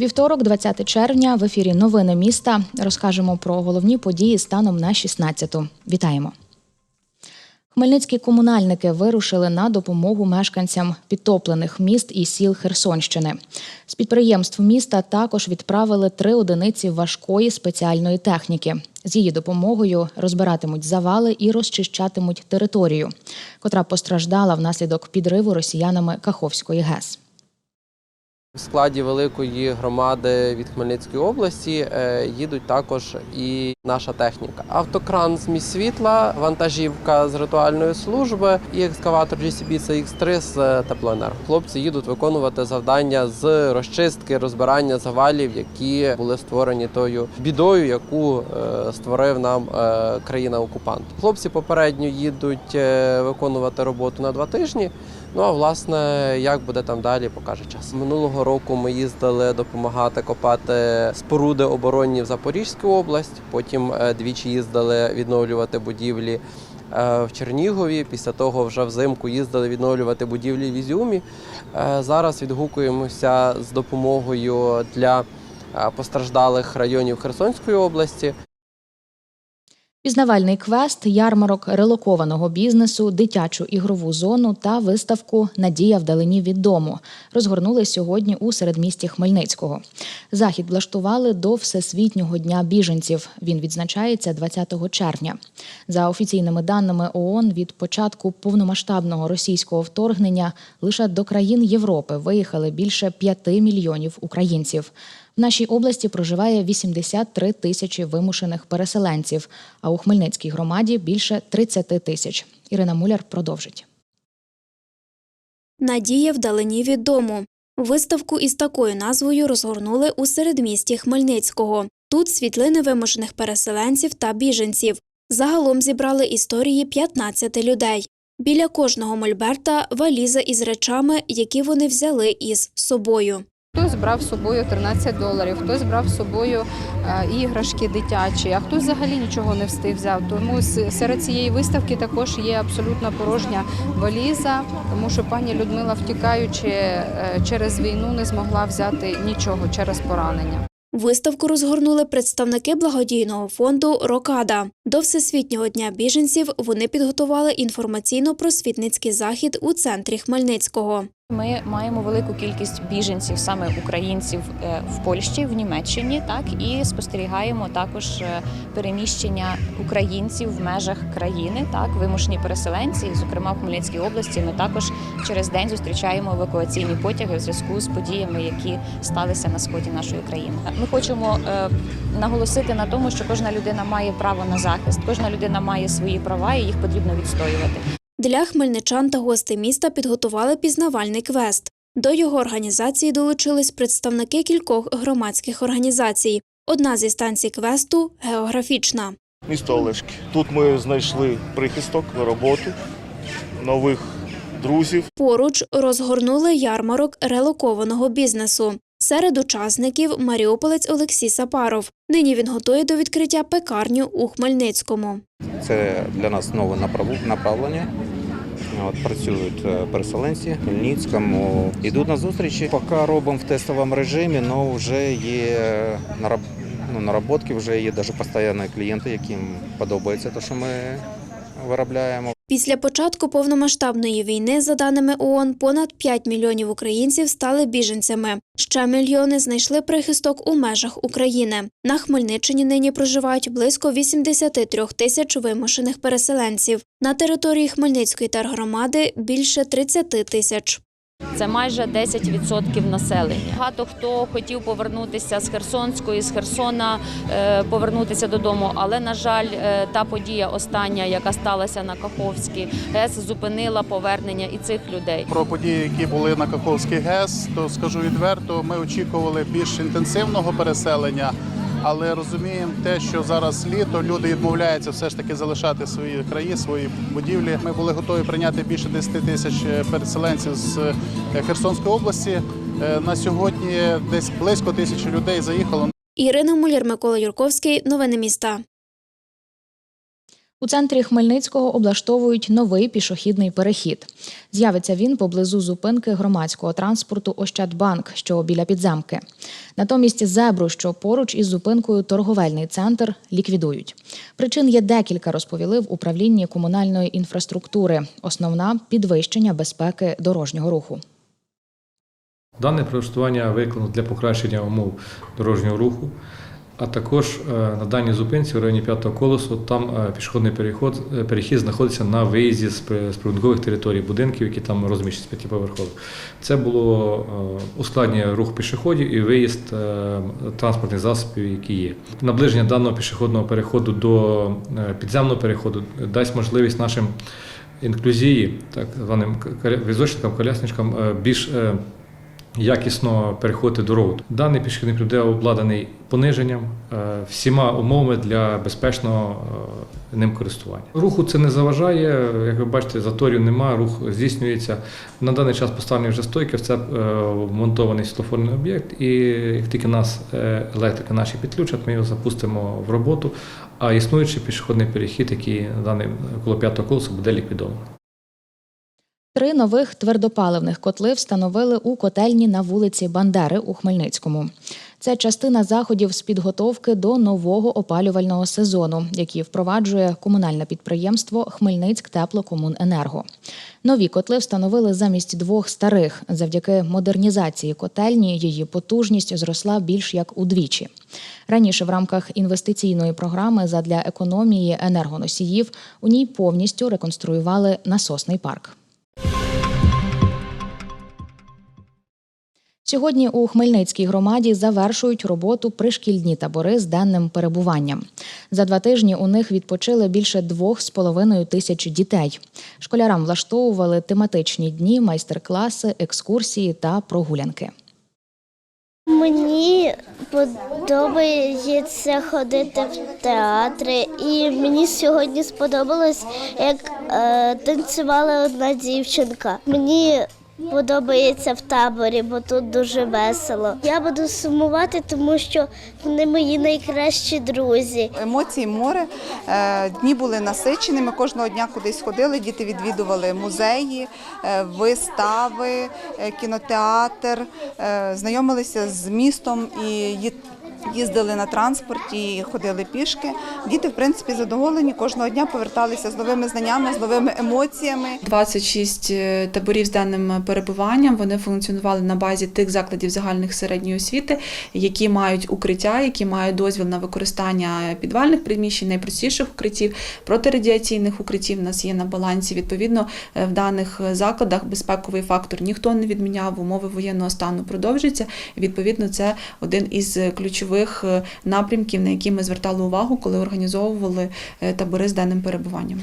Вівторок, 20 червня, в ефірі Новини міста. Розкажемо про головні події станом на 16-ту. Вітаємо. Хмельницькі комунальники вирушили на допомогу мешканцям підтоплених міст і сіл Херсонщини. З підприємств міста також відправили три одиниці важкої спеціальної техніки. З її допомогою розбиратимуть завали і розчищатимуть територію, котра постраждала внаслідок підриву росіянами Каховської ГЕС. В складі великої громади від Хмельницької області е, їдуть також і наша техніка. Автокран з місць світла, вантажівка з ритуальної служби і екскаватор GCB CX3 з е, теплоенерго. Хлопці їдуть виконувати завдання з розчистки, розбирання завалів, які були створені тою бідою, яку е, створив нам е, країна-окупант. Хлопці попередньо їдуть виконувати роботу на два тижні. Ну а власне, як буде там далі, покаже час. Минулого року ми їздили допомагати копати споруди оборонні в Запорізьку область. Потім е, двічі їздили відновлювати будівлі е, в Чернігові. Після того вже взимку їздили відновлювати будівлі в Ізюмі. Е, Зараз відгукуємося з допомогою для постраждалих районів Херсонської області. Пізнавальний квест, ярмарок релокованого бізнесу, дитячу ігрову зону та виставку Надія вдалині від дому розгорнули сьогодні у середмісті Хмельницького. Захід влаштували до Всесвітнього дня біженців. Він відзначається 20 червня. За офіційними даними ООН, від початку повномасштабного російського вторгнення лише до країн Європи виїхали більше 5 мільйонів українців. В нашій області проживає 83 тисячі вимушених переселенців, а у Хмельницькій громаді більше 30 тисяч. Ірина Муляр продовжить. Надія вдалині від дому. Виставку із такою назвою розгорнули у середмісті Хмельницького. Тут світлини вимушених переселенців та біженців. Загалом зібрали історії 15 людей. Біля кожного мольберта валіза із речами, які вони взяли із собою. Хтось брав з собою 13 доларів, хтось брав з собою е, іграшки дитячі, а хтось взагалі нічого не встиг взяв. Тому серед цієї виставки також є абсолютно порожня валіза, тому що пані Людмила, втікаючи е, через війну, не змогла взяти нічого через поранення. Виставку розгорнули представники благодійного фонду Рокада. До Всесвітнього дня біженців вони підготували інформаційно-просвітницький захід у центрі Хмельницького. Ми маємо велику кількість біженців, саме українців е, в Польщі, в Німеччині, так і спостерігаємо також е, переміщення українців в межах країни, так вимушені переселенці. Зокрема, в Хмельницькій області ми також через день зустрічаємо евакуаційні потяги в зв'язку з подіями, які сталися на сході нашої країни. Ми хочемо е, наголосити на тому, що кожна людина має право на захист, кожна людина має свої права, і їх потрібно відстоювати. Для хмельничан та гостей міста підготували пізнавальний квест. До його організації долучились представники кількох громадських організацій. Одна зі станцій квесту географічна. Місто Олешки. Тут ми знайшли прихисток, роботу, нових друзів. Поруч розгорнули ярмарок релокованого бізнесу. Серед учасників маріуполець Олексій Сапаров. Нині він готує до відкриття пекарню у Хмельницькому. Це для нас нове направ- направлення. От, працюють е, переселенці в Хмельницькому. Йдуть на зустрічі. Поки робимо в тестовому режимі, але вже є нараб... ну, наработки, вже є навіть постійні клієнти, яким подобається те, що ми виробляємо. Після початку повномасштабної війни, за даними ООН, понад 5 мільйонів українців стали біженцями. Ще мільйони знайшли прихисток у межах України. На Хмельниччині нині проживають близько 83 тисяч вимушених переселенців. На території Хмельницької тергромади – більше 30 тисяч. Це майже 10% населення. Багато хто хотів повернутися з Херсонської, з Херсона е, повернутися додому, але на жаль, е, та подія остання, яка сталася на Каховській ГЕС, зупинила повернення і цих людей. Про події, які були на Каховський ГЕС, то скажу відверто, ми очікували більш інтенсивного переселення, але розуміємо те, що зараз літо люди відмовляються все ж таки залишати свої краї, свої будівлі. Ми були готові прийняти більше 10 тисяч переселенців з е, Херсонської області. Е, На сьогодні десь близько тисячі людей заїхало. Ірина Муляр, Микола Юрковський. Новини міста. У центрі Хмельницького облаштовують новий пішохідний перехід. З'явиться він поблизу зупинки громадського транспорту Ощадбанк, що біля підземки. Натомість зебру, що поруч із зупинкою торговельний центр, ліквідують. Причин є декілька, розповіли в управлінні комунальної інфраструктури. Основна підвищення безпеки дорожнього руху. Дане прилаштування виконано для покращення умов дорожнього руху, а також е, на даній зупинці в районі п'ятого колесу там е, пішохідний переход, е, перехід знаходиться на виїзді з при- прибудинкових територій будинків, які там розміщені п'ятиповерхових. Це було ускладнює рух пішоходів і виїзд транспортних засобів, які є. Наближення даного пішохідного переходу до підземного переходу дасть можливість нашим інклюзії, так званим візочникам, колясничкам більш якісно переходити дорогу. Даний пішохідний буде обладнаний пониженням, е, всіма умовами для безпечного е, ним користування. Руху це не заважає. Як ви бачите, заторів нема, рух здійснюється. На даний час поставлені вже стойки, це е, вмонтований світлофорний об'єкт, і як тільки нас е, електрики наші підключать, ми його запустимо в роботу. А існуючий пішохідний перехід, який на даний коло п'ятого колесу, буде ліквідований. Три нових твердопаливних котли встановили у котельні на вулиці Бандери у Хмельницькому. Це частина заходів з підготовки до нового опалювального сезону, який впроваджує комунальне підприємство Хмельницьк Теплокомуненерго. Нові котли встановили замість двох старих. Завдяки модернізації котельні її потужність зросла більш як удвічі. Раніше в рамках інвестиційної програми задля економії енергоносіїв у ній повністю реконструювали насосний парк. Сьогодні у Хмельницькій громаді завершують роботу пришкільні табори з денним перебуванням. За два тижні у них відпочили більше двох з половиною тисяч дітей. Школярам влаштовували тематичні дні, майстер-класи, екскурсії та прогулянки. Мені подобається ходити в театри, і мені сьогодні сподобалось, як е, танцювала одна дівчинка. Мені подобається в таборі, бо тут дуже весело. Я буду сумувати, тому що вони мої найкращі друзі. Емоції море. Е, Дні були насиченими. Кожного дня кудись ходили. Діти відвідували музеї, е, вистави, е, кінотеатр, знайомилися з містом і їздили на транспорті, ходили пішки. Діти, в принципі, задоволені. Кожного дня поверталися з новими знаннями, з новими емоціями. 26 е, таборів з денним перебуванням. Вони функціонували на базі тих закладів загальних середньої освіти, які мають укриття, які мають дозвіл на використання підвальних приміщень, найпростіших укриттів, протирадіаційних укриттів. У нас є на балансі. Відповідно, е, в даних закладах безпековий фактор ніхто не відміняв. Умови воєнного стану продовжуються. Відповідно, це один із ключових е, напрямків, на які ми звертали увагу, коли організовували е, табори з денним перебуванням.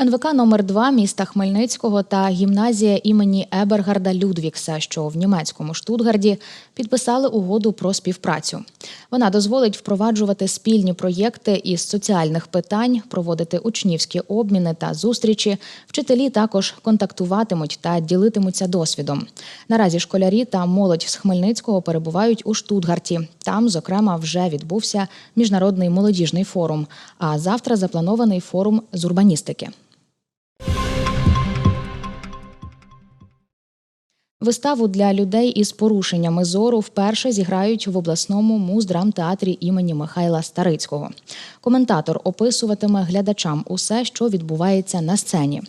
НВК номер 2 міста Хмельницького та гімназія імені Ебергарда Людвікса, що в німецькому Штутгарді, підписали угоду про співпрацю. Вона дозволить впроваджувати спільні проєкти із соціальних питань, проводити учнівські обміни та зустрічі. Вчителі також контактуватимуть та ділитимуться досвідом. Наразі школярі та молодь з Хмельницького перебувають у Штутгарті. Там, зокрема, вже відбувся міжнародний молодіжний форум. А завтра запланований форум з урбаністики. Виставу для людей із порушеннями зору вперше зіграють в обласному муздрамтеатрі імені Михайла Старицького. Коментатор описуватиме глядачам усе, що відбувається на сцені.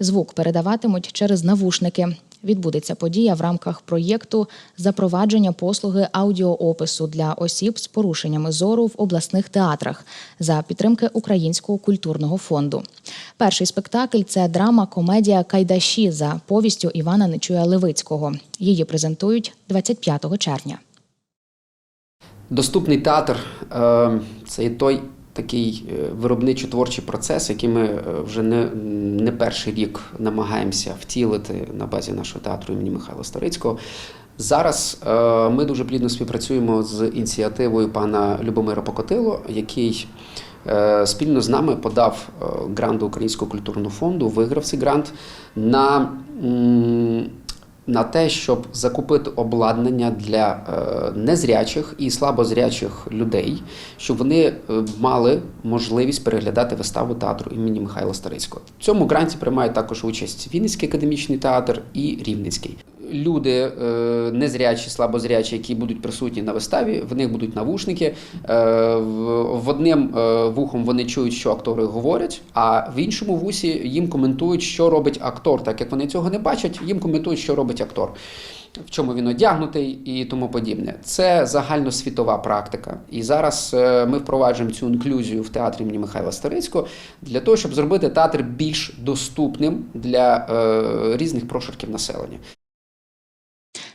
Звук передаватимуть через навушники. Відбудеться подія в рамках проєкту запровадження послуги аудіоопису для осіб з порушеннями зору в обласних театрах за підтримки Українського культурного фонду. Перший спектакль це драма комедія Кайдаші за повістю Івана Нечуя Левицького. Її презентують 25 червня. Доступний театр е, це той такий е, виробничо-творчий процес, який ми е, вже не, не перший рік намагаємося втілити на базі нашого театру імені Михайла Старицького. Зараз е, ми дуже плідно співпрацюємо з ініціативою пана Любомира Покотило, який спільно з нами подав грант до Українського культурного фонду, виграв цей грант на на те, щоб закупити обладнання для е, незрячих і слабозрячих людей, щоб вони е, мали можливість переглядати виставу театру імені Михайла Старицького. В цьому гранті приймають також участь Вінницький академічний театр і Рівненський. Люди е, незрячі, слабозрячі, які будуть присутні на виставі, в них будуть навушники. Е, в, одним е, вухом вони чують, що актори говорять, а в іншому вусі їм коментують, що робить актор. Так як вони цього не бачать, їм коментують, що робить актор. В чому він одягнутий і тому подібне. Це загальносвітова практика. І зараз ми впроваджуємо цю інклюзію в театрі імені Михайла Старицького для того, щоб зробити театр більш доступним для е, різних прошарків населення.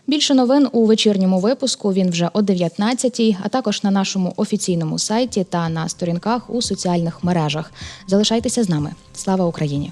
Більше новин у вечірньому випуску. Він вже о 19-й, а також на нашому офіційному сайті та на сторінках у соціальних мережах. Залишайтеся з нами. Слава Україні!